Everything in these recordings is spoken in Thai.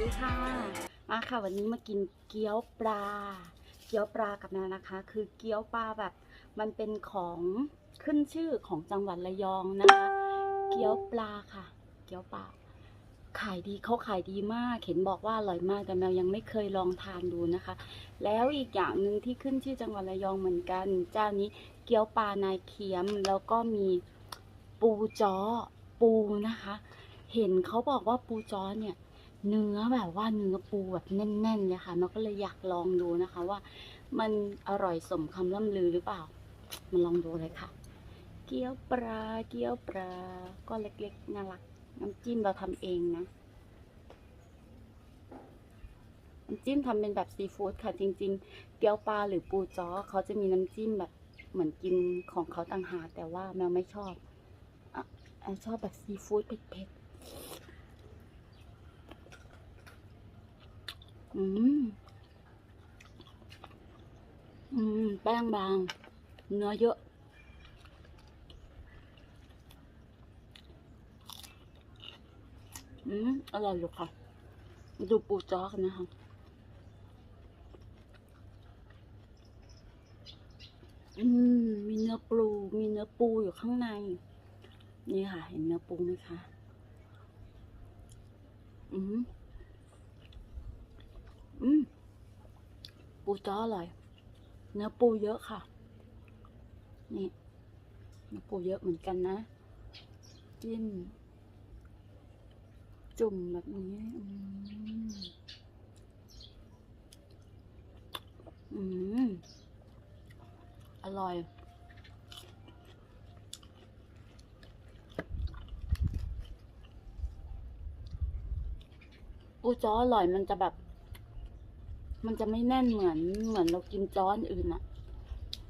ดีค่ะ มาค่ะวันนี้มากินเกี๊ยวปลา เกี๊ยวปลากับแมนะคะ คือเกี๊ยวปลาแบบมันเป็นของขึ้นชื่อของจังหวัดระยองนะคะ เกี๊ยวปลาค่ะ เกี๊ยวปลาขายดีเขาขายดีมากเห็นบอกว่าอร่อยมากแต่แมวยังไม่เคยลองทานดูนะคะ แล้วอีกอย่างหนึ่งที่ขึ้นชื่อจังหวัดระยองเหมือนกัน เจ้านี้เกี๊ยวปลานายเคียมแล้วก็มีปูจ้อปูนะคะ เห็นเขาบอกว่าปูจ้อเนี่ย เนื้อแบบว่าเนื้อปูแบบแน่น ๆ เลยค่ะมันก็เลยอยากลองดูนะคะว่า มันอร่อยสมคำล่ำลือหรือเปล่ามาลองดูเลยค่ะ เกี๊ยวปลาเกี๊ยวปลาก็เล็กๆน่ารัก น้ำจิ้มเราทำเองนะน้ำจิ้มทำเป็นแบบซีฟู้ดค่ะ จริง ๆ เกี๊ยวปลาหรือปูจ้อเขาจะมีน้ำจิ้มแบบเหมือนกินของเขาต่างหากแต่ว่าแมวไม่ชอบอะแอนชอบแบบซีฟู้ดเผ็ดๆ อืม อืม แป้งบาง เนื้อเยอะ อืม อร่อยอยู่ค่ะ ดูปูจ้อกันนะคะอืม มีเนื้อปู มีเนื้อปูอยู่ข้างใน นี่ค่ะ เห็นเนื้อปูไหมคะ อืม อืมปูจ้ออร่อย เนื้อปูเยอะค่ะ นี่เนื้อปูเยอะเหมือนกันนะ จิ้ม จุ่มแบบนี้อืมอืมอร่อยปูจ้ออร่อยมันจะแบบ มันจะไม่แน่นเหมือนเหมือนเรากินจ้ออนอื่นอะ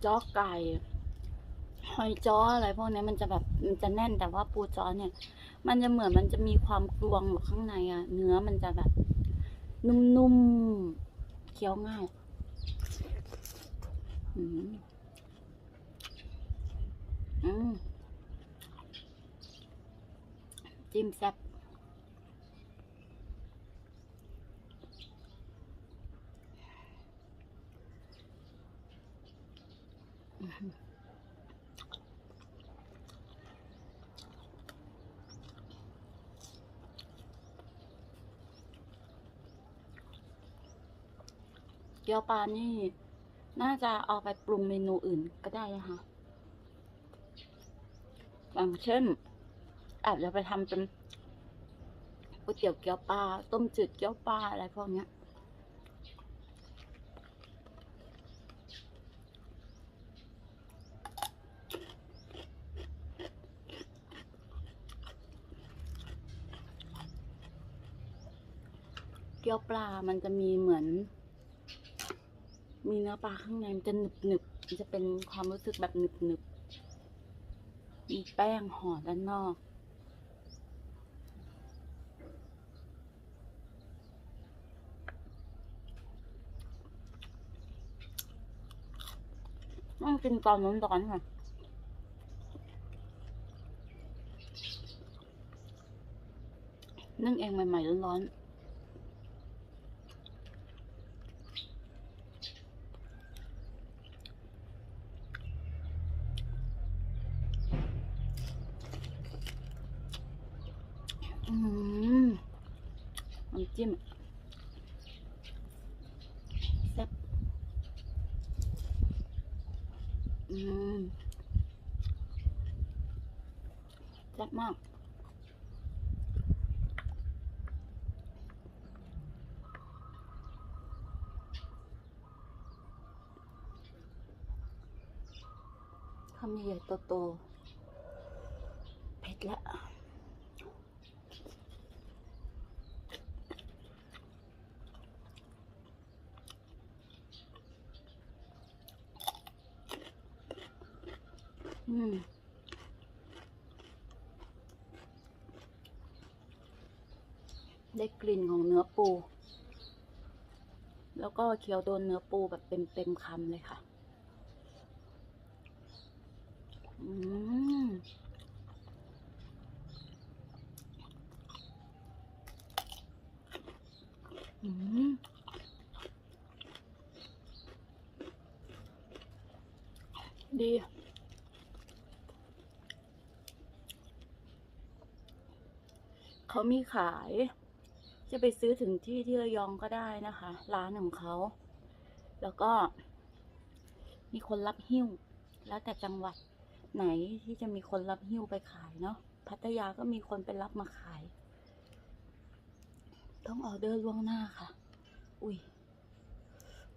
จ้อไก่หอยจ้ออะไรพวกนี้มันจะแบบมันจะแน่นแต่ว่าปูจ้อเนี่ย มันจะเหมือนมันจะมีความกรวงอยู่ข้างในอะเนื้อมันจะแบบ นุ่มๆเคี้ยวง่ายอืมอืมจิ้มแซ่บ เกี๊ยวปลานี่ น่าจะเอาไปปรุงเมนูอื่นก็ได้นะคะอย่างเช่น อาจจะไปทำเป็นก๋วยเตี๋ยวเกี๊ยวปลาต้มจืดเกี๊ยวปลาอะไรพวกเนี้ยเกี๊ยวปลามันจะมีเหมือน มีเนื้อปลาข้างในมันจะหนึบหนึบๆมันจะเป็นความรู้สึกแบบหนึบหนึบๆมีแป้งห่อด้านนอก ต้องกินตอนร้อนๆค่ะนึ่งเองใหม่ๆร้อนๆ น้ำจิ้มแซ่บอืมแซ่บมากคำใหญ่โตๆเผ็ดละ อืม ได้กลิ่นของเนื้อปู แล้วก็เคี้ยวโดนเนื้อปูแบบเต็มเต็มๆคำเลยค่ะ อืมอืมดีเขามีขาย จะไปซื้อถึงที่ที่ระยองก็ได้นะคะ ร้านของเขา แล้วก็ มีคนรับหิ้ว แล้วแต่จังหวัดไหนที่จะมีคนรับหิ้วไปขายเนาะพัทยาก็มีคนไปรับมาขาย ต้องออเดอร์ล่วงหน้าค่ะ อุ้ย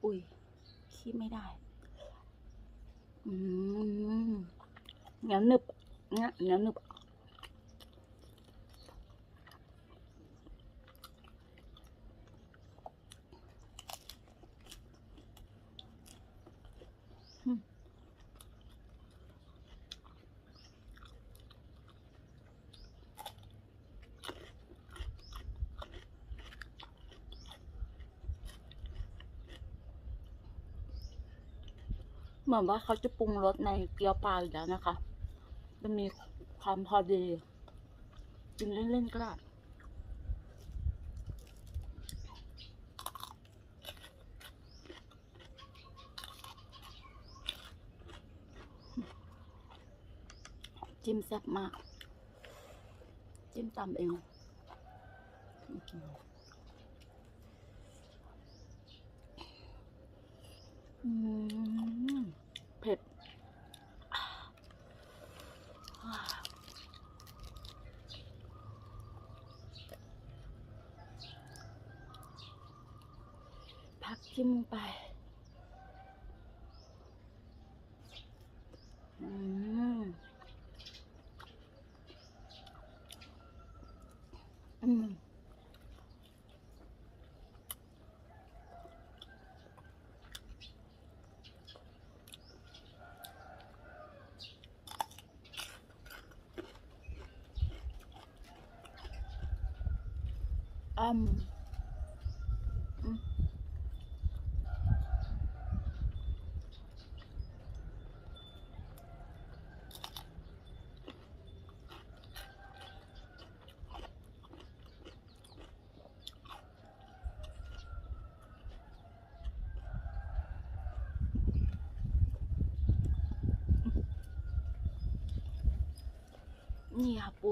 อุ้ยขี้ไม่ได้ อืมเหนียวหนึบเนี่ยเหนียวหนึบ เห มือนว่าเขาจะปรุงรสในเกี๊ยวปลาอยู่แล้วนะคะจะมีความพอดีกินเล่นๆก็ได้จิ้มแซ่บมาก จิ้มตำเองอืมเผ็ดักจิ้มลงไป อืมอืมอืม นี่ค่ะปู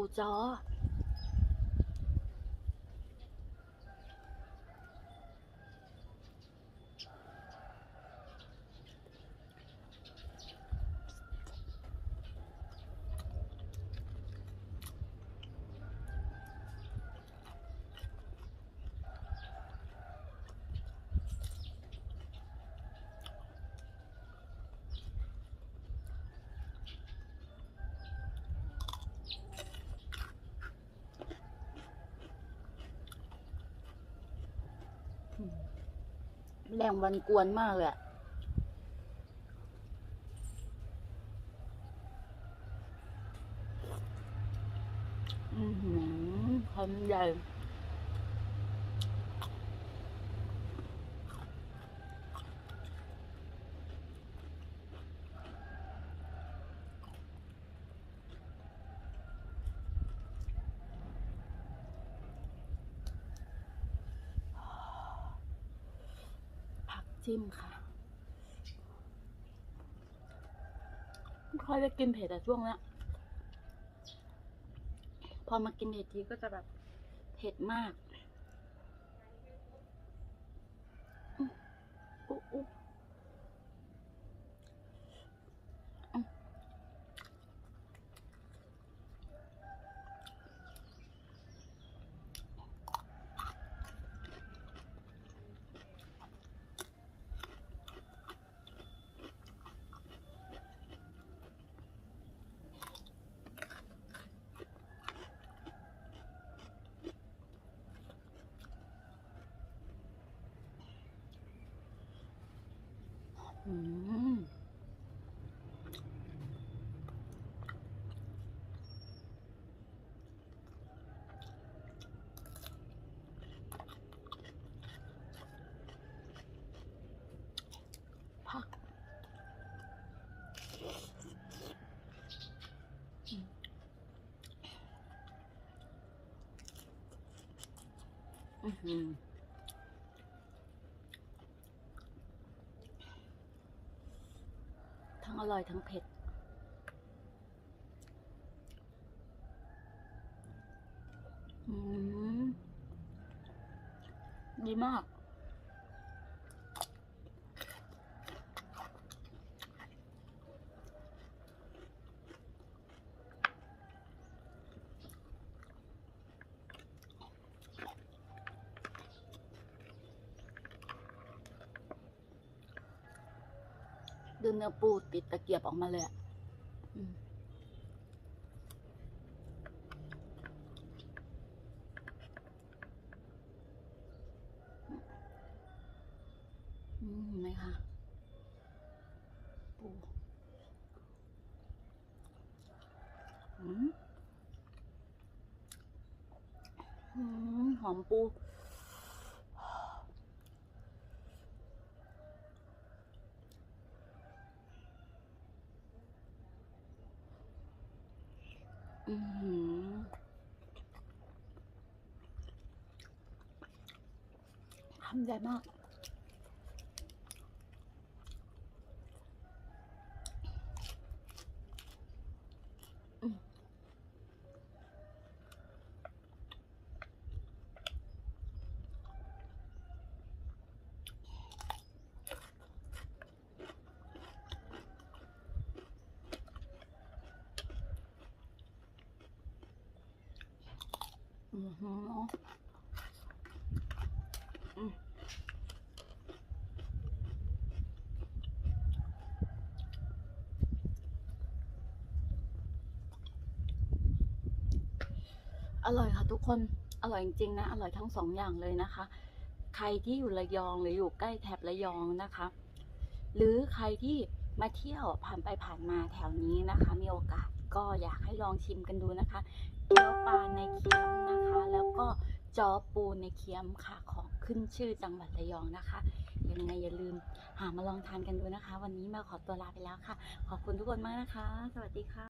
แรงวันกวนมากเลยอือหือคำใหญ่ จิ้มค่ะไม่ค่อยได้กินเผ็ดแต่ช่วงเนี้ยพอมากินเผ็ดทีก็จะแบบเผ็ดมาก อืมผักอืมอื้อหือ อร่อยทั้งเผ็ด ดีมาก ดูเนื้อปูติดตะเกียบออกมาเลยอะอืมอืมเห็นไหมคะปูอืมหอมปู อือหือ ทำใจมาก อืมอือหืออืมอ ร่อยค่ะทุกคน อร่อยจริงๆนะ อร่อยทั้งสองอย่างเลยนะคะ ใครที่อยู่ระยองหรืออยู่ใกล้แถบระยองนะคะ หรือใครที่มาเที่ยวผ่านไปผ่านมาแถวนี้นะคะ มีโอกาสก็อยากให้ลองชิมกันดูนะคะ เกี๊ยวปลาในเคียมนะคะ แล้วก็จอปูในเคียมค่ะของขึ้นชื่อจังหวัดระยองนะคะ ยังไงอย่าลืมหามาลองทานกันดูนะคะ วันนี้มาขอตัวลาไปแล้วค่ะ ขอบคุณทุกคนมากนะคะ สวัสดีค่ะ